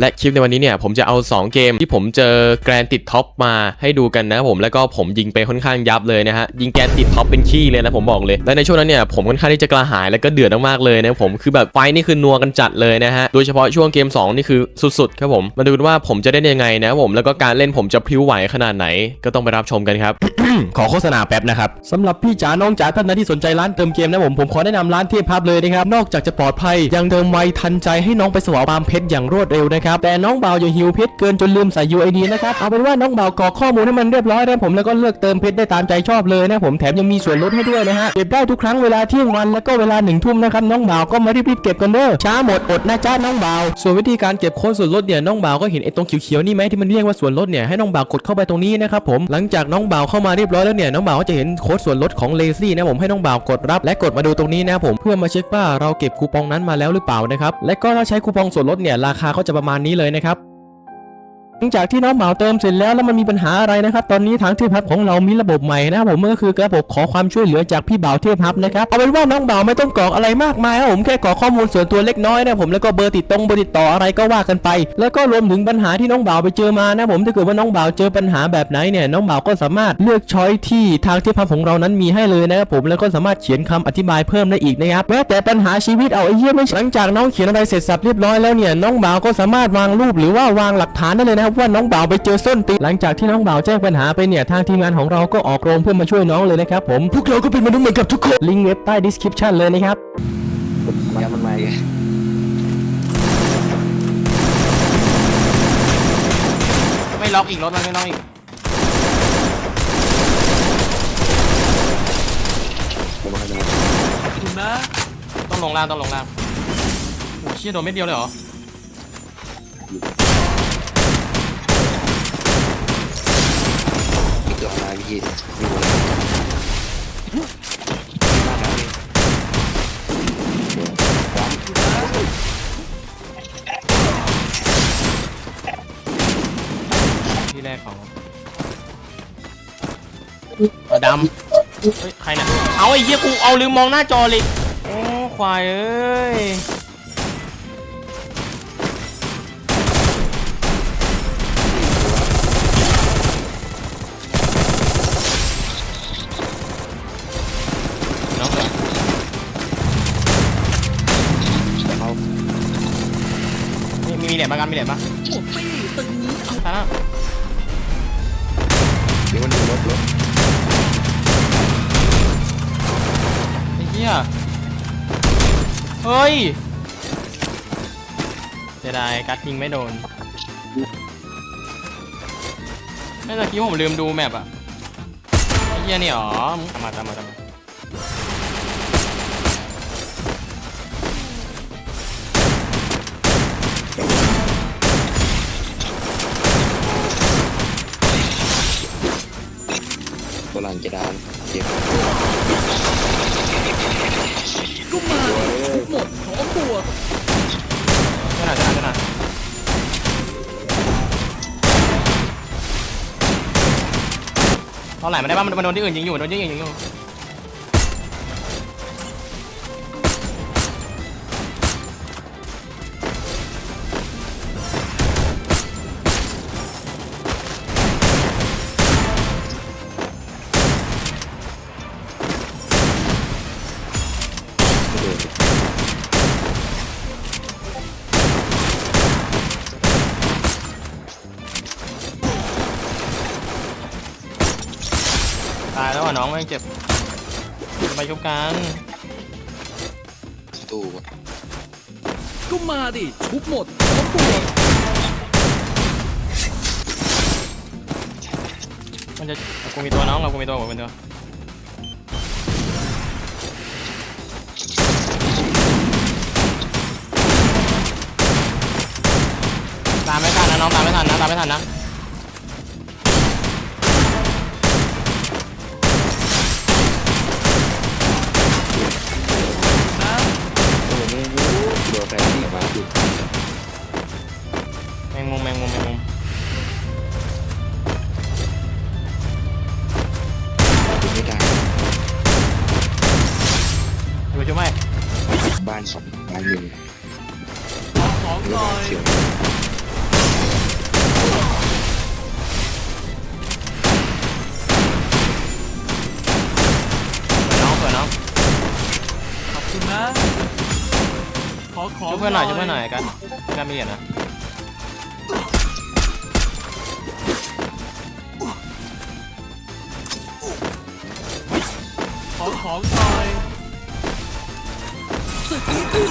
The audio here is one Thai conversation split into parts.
และคลิปในวันนี้เนี่ยผมจะเอา 2 เกมที่ผมเจอแกรนติดท็อปมาให้ดูกันนะครับผมแล้วก็ผมยิงไปค่อนข้างยับเลยนะฮะยิงแกรนติดท็อปเป็นขี้เลยนะผมบอกเลยและในช่วงนั้นเนี่ยผมค่อนข้างที่จะกระหายแล้วก็เดือดมากๆเลยนะผมคือแบบไฟนี่คือนัวกันจัดเลยนะฮะโดยเฉพาะช่วงเกม 2 นี่คือสุดๆครับผมมาดูกันว่าผมจะได้ยังไงนะครับผมแล้วก็การเล่นผมจะพริ้วไหวขนาดไหนก็ต้องไปรับชมกันครับ ขอโฆษณาแป๊บนะครับสำหรับพี่จ๋าน้องจ๋าท่านใดที่สนใจร้านเติมเกมนะผมผมขอแนะนำร้านเทพพับเลยนะครับนอกจากจะปลอดภัยยังเติมไวทันใจให้น้องไปสวาปามเพชรอย่างรวดเร็วนะครับแต่น้องเบาอย่าหิวเพชรเกินจนลืมใส่ UID นะครับ เอาเป็นว่าน้องเบากรอกข้อมูลให้มันเรียบร้อยนะผมแล้วก็เลือกเติมเพชรได้ตามใจชอบเลยนะผมแถมยังมีส่วนลดให้ด้วยนะฮะ เก็บได้ทุกครั้งเวลาเที่ยงวันแล้วก็เวลาหนึ่งทุ่มนะครับน้องเบาก็มารีบๆเก็บกันเด้อ ช้าหมดอดนะจ้าน้องเบา ส่วนวิธีการเก็บโค้ดส่วนลดเนี่ยน้องเบาก็เห็นไอ้ตรงเขียวๆนี่ไหมที่มันเรียกว่าส่วนลดเนี่ยให้น้องเบากดเข้าไปตรงนี้นะครับผม หลังจากน้องเบาเข้ามาเรียบร้อยแล้วเนี่ยน้องเบาก็จะเห็นโค้ดส่วนลดของเลซี่นะผมให้น้องเบากดรับและกดมาดูตรงนี้นะผมเพื่อมาเช็คว่าเราเก็บคูปองนั้นมาแล้วหรือเปล่านะครับและก็ถ้าใช้คูปองส่วนลดเนี่ยราคาก็จะประมาณนี้เลยนะครับ หลังจากที่น้องเหมาเติมเสร็จแล้วแล้วมันมีปัญหาอะไรนะครับ ตอนนี้ทางเทพฮับของเรามีระบบใหม่นะครับผมก็คือระบบขอความช่วยเหลือจากพี่บ่าวเทพฮับนะครับเอาเป็นว่าน้องบ่าวไม่ต้องกรอกอะไรมากมายครับผมแค่กรอกข้อมูลส่วนตัวเล็กน้อยนะผมแล้วก็เบอร์ติดตรงเบอร์ติดต่ออะไรก็ว่ากันไป แล้วก็รวมถึงปัญหาที่น้องบ่าวไปเจอมานะผมถ้าเกิดว่าน้องบ่าวเจอปัญหาแบบไหนเนี่ยน้องบ่าวก็สามารถเลือกช้อยที่ทางเทพฮับของเรานั้นมีให้เลยนะครับผมแล้วก็สามารถเขียนคำอธิบายเพิ่มได้อีกนะครับแม้แต่ปัญหาชีวิตเอาไอ้เหี้ยไม่หลังจากน้องเขียนอะไรเสร็จสับเรียบร้อยแล้วเนี่ยน้องบ่าก็สามารถวางรูปหรือว่าวางหลักฐานได้เลยนะครับว่าน้องบ่าวไปเจอส้นตีนหลังจากที่น้องบ่าวแจ้งปัญหาไปเนี่ยทางทีมงานของเราก็ออกโรงเพื่อมาช่วยน้องเลยนะครับผมพวกเราก็เป็นมนุษย์เหมือนกับทุกคนลิงก์เว็บใต้ description เลยนะครับย้ำมันมาอีกไม่ล็อกอีกรถมันไม่ล็อกอีกผมมาเลยคุณนะ ต้องลงล่างต้องลงล่างโอ้เชี่ยโดนเม็ดเดียวเลยเหรอ ตัวมาพี่มีหมดเลยที่แรกของเอาดำเฮ้ยใครนะเอาไอ้เหี้ยกูเอาลืมมองหน้าจอเลยโอ้ควายเอ้ย เฮ้ยเสียดายกัดยิงไม่โดนไม่ตะกี้ผมลืมดูแมปอะไอ้เหี้ยนี่หรอตามมาตามมาตามมาตัวหลังจะดานเจ็บ ก็มาทุกหมดพร้อมตัวช่วยหน่อยช่วยหน่อยช่วยหน่อยเท่าไหร่มาได้บ้างมันโดนที่อื่นยิงอยู่มันโดนที่อื่นยิงอยู่ ตายแล้วอะน้องไม่งเจ็บไปชุบกันตู้ก็มาดิทุกหมดพร้อมตัวมันจะกูมีตัวน้องเรากูมีตัวผมมีตัวตามไม่ทันนะน้องตามไม่ทันนะตามไม่ทันนะานสองบ้านหนึ่งของหน่อยน้องเผื่อน้องขอบคุณนะ ขอขอช่วยเพื่อนหน่อยช่วยเพื่อนหน่อยกันกันไม่เห็นนะขอของหน่อย ต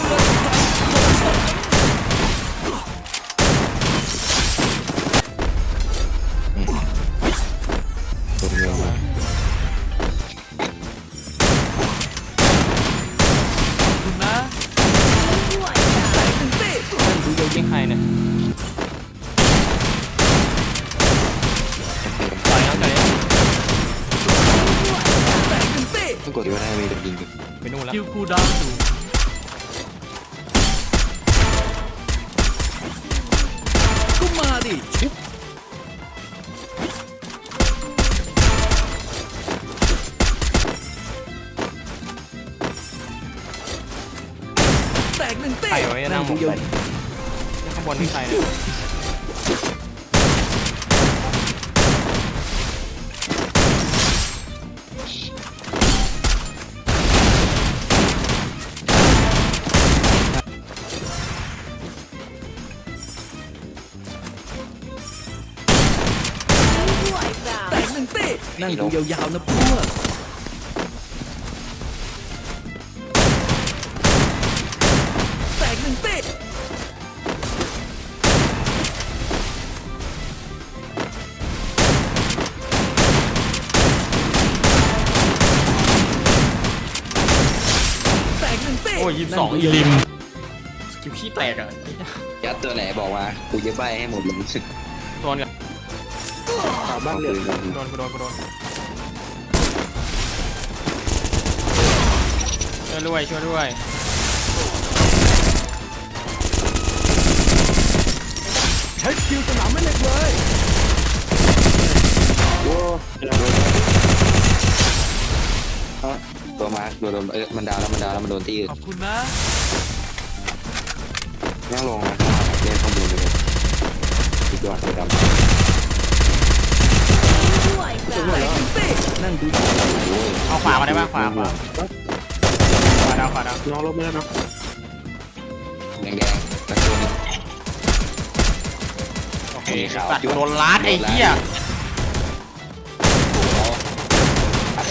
้องกดดีว่าได้มีโดนยิงอยู่ไปนู่นแล้วคิวคูลดาวน์อยู่ หนึ่งเต้ใครไว้นั่งมองไปข้างบนนี่ใครเนี่ยแตกหนึ่งเต้นั่งดูยาวๆนะพวก 12 อีลิมสกิลขี้แตกอะยัดตัวไหนบอกว่ากูจะใบให้หมดเลยรู้สึกโดนกันสาบ้างเหลืองโดนกูโดนกูโดนช่วยด้วยช่วยด้วยใช้สกิลสนามไม่เล็กเลยโว้ ตัวมาโดนเออมันดาวแล้วมันดาวแล้วมันโดนตีอื่นขอบคุณนะนั่งลงนะเล่นข้างบนเลยสุดยอดเลยดำแตกหนึ่งเต้นั่งดูเอาขวามาได้ป่ะขวาขวาขวาดาวขวาดาวน้องลบไม่ได้เนาะแดงแดงตะโกน โอเคสัตว์โดนล้านไอ้เหี้ย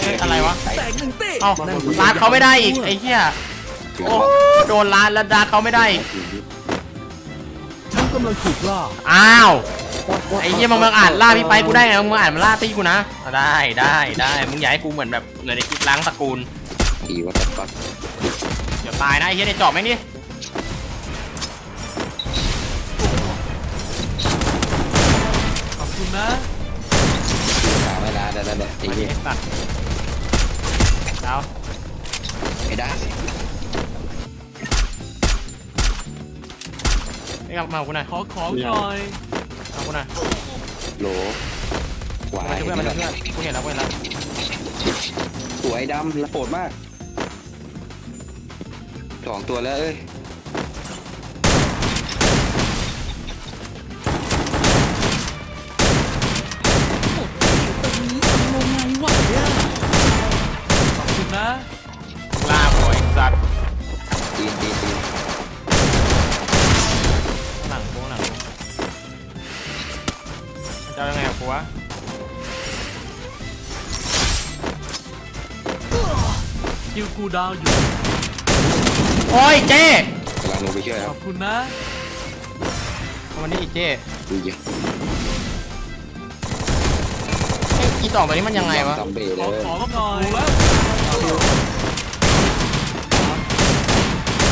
เอ้ยอะไรวะแตกหนึ่งเต้เอ้าล้านเขาไม่ได้อีกไอ้เหี้ยโอ้โดนล้านแล้วดาเขาไม่ได้อีกฉันกำลังถูกล่าอ้าวไอ้เหี้ยมึงมึงอ่านล่าพี่ไปกูได้ไงมึงอ่านมาล่าตีกูนะอะได้ได้ได้มึงอยากให้กูเหมือนแบบเหมือนในคลิปล้างตระกูลผีว่าแต่ก็เดี๋ยวตายนะไอ้เหี้ยในจอบแม่งดิขอบคุณนะหาไม่ได้ได้ได้ไอ้มาดิเหี้ยไอ้สัตว์ ดาวไม่ได้ไอ้กลับมาเอากูหน่อยขอของหน่อยเอากูหน่อยโหลหวามายช่วยเพื่อนมาช่วยเพื่อนกูเห็นแล้วกูเห็นแล้วสวยดำและโปรดมากสองตัวแล้วเอ้ยลงไงวะเนี่ยขอบคุณ นะลาบ่อยสัตว์ตีนตีนตีนหลังกูหลังกูมันจะเอายังไงกับกูวะคิวคูลดาวน์อยู่ โอ้ยเจ๊กำลังลงไปช่วยคขรัอบบคุณนะเอาวันนี้อีกเจ๊ดูเยอะเอ้ยอีต่อไปนี้มันยังไงวะซอมบี้ขเลอยของหน่อยแล้ว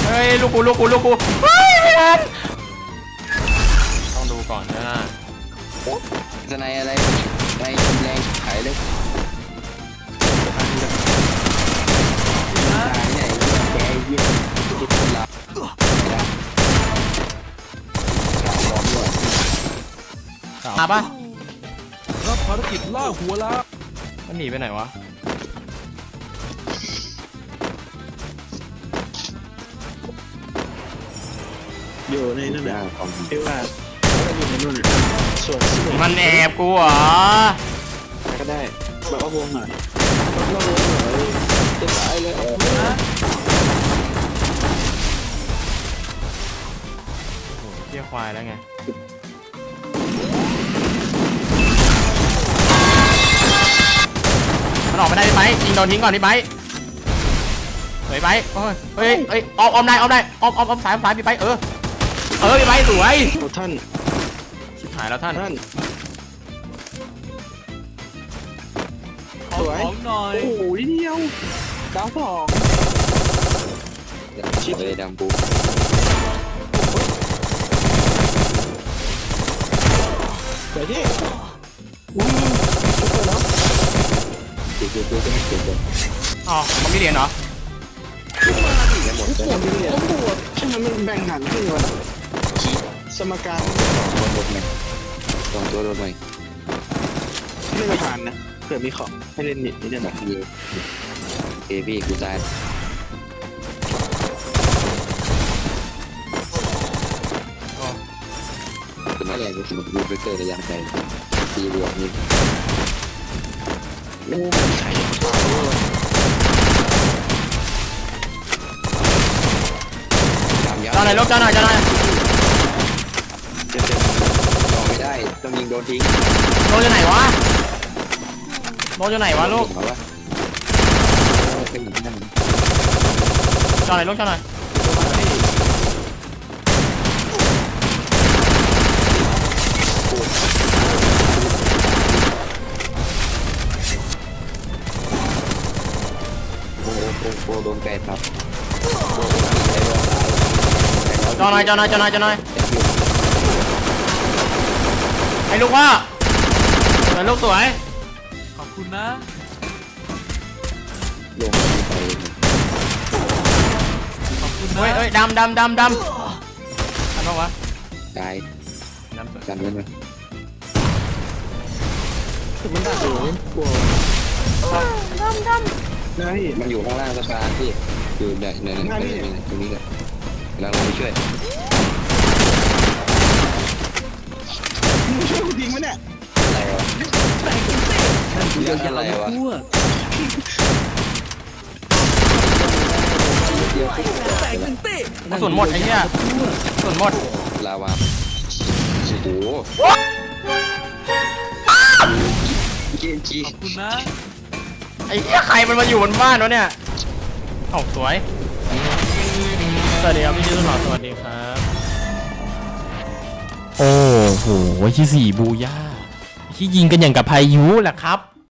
เฮ้ยลูกกูลูกกูลูกกูเฮ้ยไม่ทันต้องดูก่อนนะสไนอะไรในแรงขายเลยนะตายเนี่ยแกเยี่ยที่คนเราไม่ได้สามรอบด้วยมาปะรับภารกิจล่าหัวล้ามันหนีไปไหนวะ อยู่ในนั่นย่าน่ะงของที่ว่าเขาอยู่ในนู่นน่ะส่วนส่วนมันแอบกูเหรอก็ได้แบบว่าวงหน่อยว่าวงหน่อยจะตายเลยนะเที่ยควายแล้วไงมันออกไม่ได้พี่ไบร์ทยิงโดนทิ้งก่อนพี่ไบร์ทเฮ้ยไบร์ทโอ้ยเฮ้ยเฮ้ยออมออมได้ออมได้ออมออมออมสายออมสายพี่ไบร์ทเออ เออพี่ไบร์ทสวยโอ้ท่านชิบหายแล้วท่านท่านขอของหน่อยโอ้โหเดียวดาวสองชิดเลยดำปูเดี๋ยวที่อุ้ยชุบไปแล้วเดี๋ยวเดี๋ยวเดี๋ยวจะไม่เกิดเลยอ๋อมันไม่เรียนเหรอได้ หมดได้หมดทำไปเรียนใช่ไหมมันแบ่งหันขึ้นวะสมการโดนหมดไหมสองตัวโดนไหมไม่กระผ่านนะเผื่อมีของให้เล่นนิดนิดเดียวหนันะกเยอะเอพี่กูตายอ๋อคือไม่แรงกูสมมติกูไปเกิดระยะไกลตีบวกนี่โอ้ใช่ จ้าหน่อยลูกเจ้าหน่อยเจ้าหน่อยเจ็บเจ็บต่อไม่ได้ ต้องยิงโดนทิ้งโดนอยู่ไหนวะโดนอยู่ไหนวะลูกเหรอวะเป็นอย่างนั้นเจ้าหน่อยลูกเจ้าหน่อยโอ้โหโอ้โหโดนแปดครับเจ้าหน่อยเจ้าหน่อยเจ้าหน่อยเจ้าหน่อยไอ้ลูกว่าสวยลูกสวยขอบคุณนะ ลงไปขอบคุณนะเฮ้ยเฮ้ยดำดำดำดำทำปะวะตายดำสวยกันไว้หน่อยถึงมันด่าโอ้ยกลัวนะพี่มันอยู่ข้างล่างสะพานพี่อยู่ไหนไหนไหนไหนตรงนี้แหละ เราลงไปช่วยมึงช่วยกูทิ้งมั้ยเนี่ยอะไรวะเรื่องอะไรวะทั่วเดียวแตกหนึ่งเต้กระสุนหมดไอ้เหี้ยกระสุนหมดลาวาโอ้โหเกมจีขอบคุณนะไอ้เหี้ยใครมันมาอยู่บนบ้านวะเนี่ยเอ้าสวย สวัสดีครับพี่ชื่อต้นหอสวัสดีครับ โอ้โหที่สี่บูย่าที่ยิงกันอย่างกับพายุแหละครับ